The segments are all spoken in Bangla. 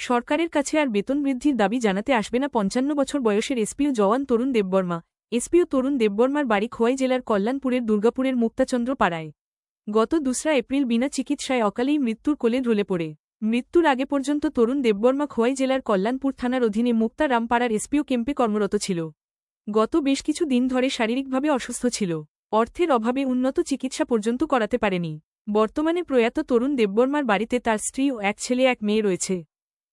সরকারের কাছে আর বেতন বৃদ্ধির দাবি জানাতে আসবে না পঞ্চান্ন বছর বয়সের এসপিও জওয়ান তরুণ দেববর্মা। এসপিও তরুণ দেববর্মার বাড়ি খোয়াই জেলার কল্যাণপুরের দুর্গাপুরের মুক্তাচন্দ্র পাড়ায়। গত দোসরা এপ্রিল বিনা চিকিৎসায় অকালেই মৃত্যুর কোলে ঢলে পড়ে। মৃত্যুর আগে পর্যন্ত তরুণ দেববর্মা খোয়াই জেলার কল্যাণপুর থানার অধীনে মুক্তা রামপাড়ার এসপিও ক্যাম্পে কর্মরত ছিল। গত বেশ কিছু দিন ধরে শারীরিকভাবে অসুস্থ ছিল। অর্থের অভাবে উন্নত চিকিৎসা পর্যন্ত করাতে পারেনি। বর্তমানে প্রয়াত তরুণ দেববর্মার বাড়িতে তার স্ত্রী ও এক ছেলে এক মেয়ে রয়েছে।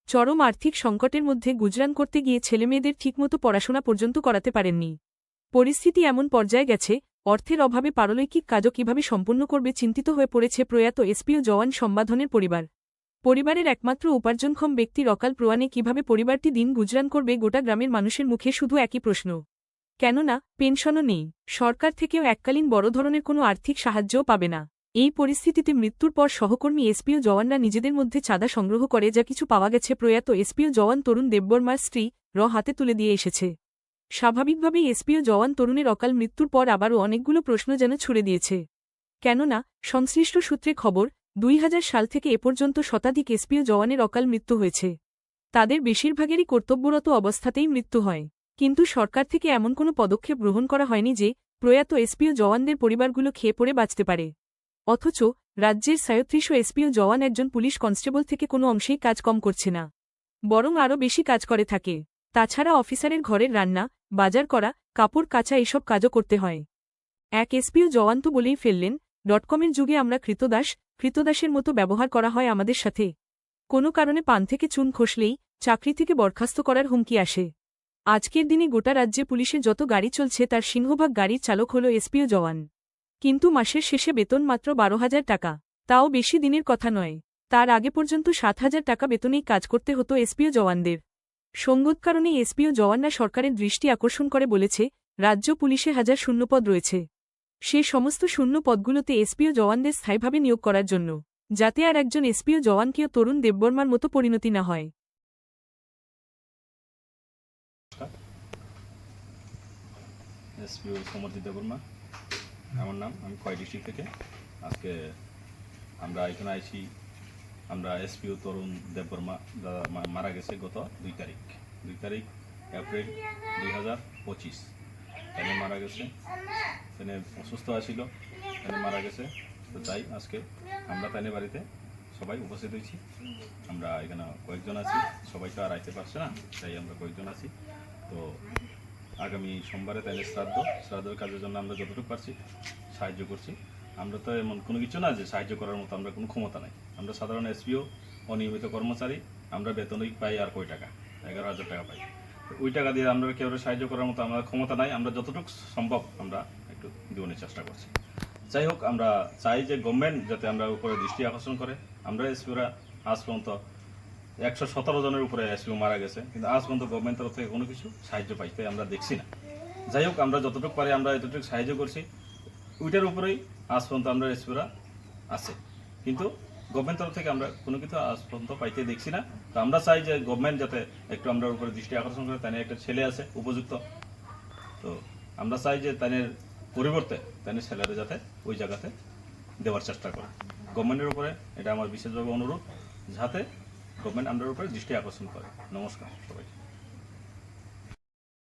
চরম আর্থিক সংকটের মধ্যে গুজরান করতে গিয়ে ছেলেমেয়েদের ঠিকমতো পড়াশোনা পর্যন্ত করাতে পারেননি। পরিস্থিতি এমন পর্যায়ে গেছে, অর্থের অভাবে পারলৈকিক কাজও কীভাবে সম্পন্ন করবে চিন্তিত হয়ে পড়েছে প্রয়াত এসপিও জওয়ান সম্বাধনের পরিবার। পরিবারের একমাত্র উপার্জনক্ষম ব্যক্তির অকাল প্রয়াণে কীভাবে পরিবারটি দিন গুজরান করবে গোটা গ্রামের মানুষের মুখে শুধু একই প্রশ্ন। কেননা, পেনশনও নেই, সরকার থেকেও এককালীন বড় ধরনের কোনো আর্থিক সাহায্যও পাবে না। এই পরিস্থিতিতে মৃত্যুর পর সহকর্মী এসপিও জওয়ানরা নিজেদের মধ্যে চাঁদা সংগ্রহ করে, যা কিছু পাওয়া গেছে। প্রয়াত এসপিও জওয়ান তরুণ দেববর্মার স্ত্রী র হাতে তুলে দিয়ে এসেছে। স্বাভাবিকভাবেই এসপিও জওয়ান তরুণের অকাল মৃত্যুর পর আবারও অনেকগুলো প্রশ্ন যেন ছুড়ে দিয়েছে। কেননা, সংশ্লিষ্ট সূত্রে খবর, দুই হাজার সাল থেকে এ পর্যন্ত শতাধিক এসপিও জওয়ানের অকাল মৃত্যু হয়েছে। তাদের বেশিরভাগেরই কর্তব্যরত অবস্থাতেই মৃত্যু হয়। কিন্তু সরকার থেকে এমন কোনো পদক্ষেপ গ্রহণ করা হয়নি যে, প্রয়াত এসপিও জওয়ানদের পরিবারগুলো খেয়ে পড়ে বাঁচতে পারে। অথচ রাজ্যের সাঁত্রিশ এসপিও জওয়ান একজন পুলিশ কনস্টেবল থেকে কোনো অংশেই কাজ কম করছে না, বরং আরও বেশি কাজ করে থাকে। তাছাড়া অফিসারের ঘরের রান্না, বাজার করা, কাপড় কাচা এসব কাজও করতে হয়। এক এসপিও জওয়ান তো বলেই ফেললেন ডটকমের যুগে আমরা কৃতদাস, কৃতদাসের মতো ব্যবহার করা হয় আমাদের সাথে। কোনো কারণে পান থেকে চুন খসলেই চাকরি থেকে বরখাস্ত করার হুমকি আসে। আজকের দিনে গোটা রাজ্যে পুলিশের যত গাড়ি চলছে তার সিংহভাগ গাড়ির চালক হল এসপিও জওয়ান। কিন্তু মাসের শেষে বেতন মাত্র বারো হাজার টাকা। তাও বেশি দিনের কথা নয়। তার আগে পর্যন্ত সাত হাজার টাকা বেতনেই কাজ করতে হতো এসপিও জওয়ানদের। সঙ্গত কারণে এসপিও জওয়ানরা সরকারের দৃষ্টি আকর্ষণ করে বলেছে, রাজ্য পুলিশে হাজার শূন্যপদ রয়েছে। সে সমস্ত শূন্য পদগুলোতে এসপিও জওয়ানদের স্থায়ীভাবে নিয়োগ করার জন্য, যাতে আর একজন এসপিও জওয়ানকেও তরুণ দেববর্মার মতো পরিণতি না হয়। এসপিও সমর্থিত বর্মা আমার নাম, আমি কয় ডিস্ট্রিক্ট থেকে। আজকে আমরা এখানে আইছি, আমরা এসপিও তরুণ দেববর্মা দাদা মারা গেছে গত দুই তারিখ। দুই তারিখ, এপ্রিল দুই হাজার পঁচিশ। তিনি মারা গেছে তিনি অসুস্থ আছিল তিনি মারা গেছে। তো তাই আজকে আমরা তাইনের বাড়িতে সবাই উপস্থিত হয়েছি আমরা এখানে কয়েকজন আছি, সবাই তো আর আইতে পারছে না, তাই আমরা কয়েকজন আছি। তো আগামী সোমবারে তাহলে শ্রাদ্ধ, শ্রাদ্ধের কাজের জন্য আমরা যতটুকু পারছি সাহায্য করছি। আমরা তো এমন কোনো কিছু না যে সাহায্য করার মতো আমরা কোনো ক্ষমতা নাই। আমরা সাধারণ এসপিও, অনিয়মিত কর্মচারী, আমরা বেতনই পাই আর কয় টাকা? এগারো হাজার টাকা পাই। ওই টাকা দিয়ে আমরা কেউ সাহায্য করার মতো আমাদের ক্ষমতা নাই। আমরা যতটুকু সম্ভব আমরা একটু জীবনের চেষ্টা করছি। যাই হোক, আমরা চাই যে গভর্নমেন্ট যাতে আমরা উপরে দৃষ্টি আকর্ষণ করে। আমরা এসপিওরা আজ পর্যন্ত একশো সতেরো জনের উপরে এসপিও মারা গেছে, কিন্তু আজ পর্যন্ত গভর্নমেন্ট তরফ থেকে কোনো কিছু সাহায্য পাইতে আমরা দেখছি না। যাই হোক, আমরা যতটুকু পারি আমরা এতটুকু সাহায্য করছি। ওইটার উপরেই আজ পর্যন্ত আমরা এসপিওরা আছে। কিন্তু গভর্নমেন্ট তরফ থেকে আমরা কোনো কিছু আজ পর্যন্ত পাইতে দেখছি না। তো আমরা চাই যে গভর্নমেন্ট যাতে একটু আমরা উপরে দৃষ্টি আকর্ষণ করে তাই একটা ছেলে আছে, উপযুক্ত। তো আমরা চাই যে তাদের পরিবর্তে তাদের ছেলেরা যাতে ওই জায়গাতে দেওয়ার চেষ্টা করে। গভর্নমেন্টের উপরে এটা আমার বিশেষভাবে অনুরোধ, যাতে গভর্নমেন্ট আন্ডার উপরে দৃষ্টি আকর্ষণ করে। নমস্কার সবাইকে।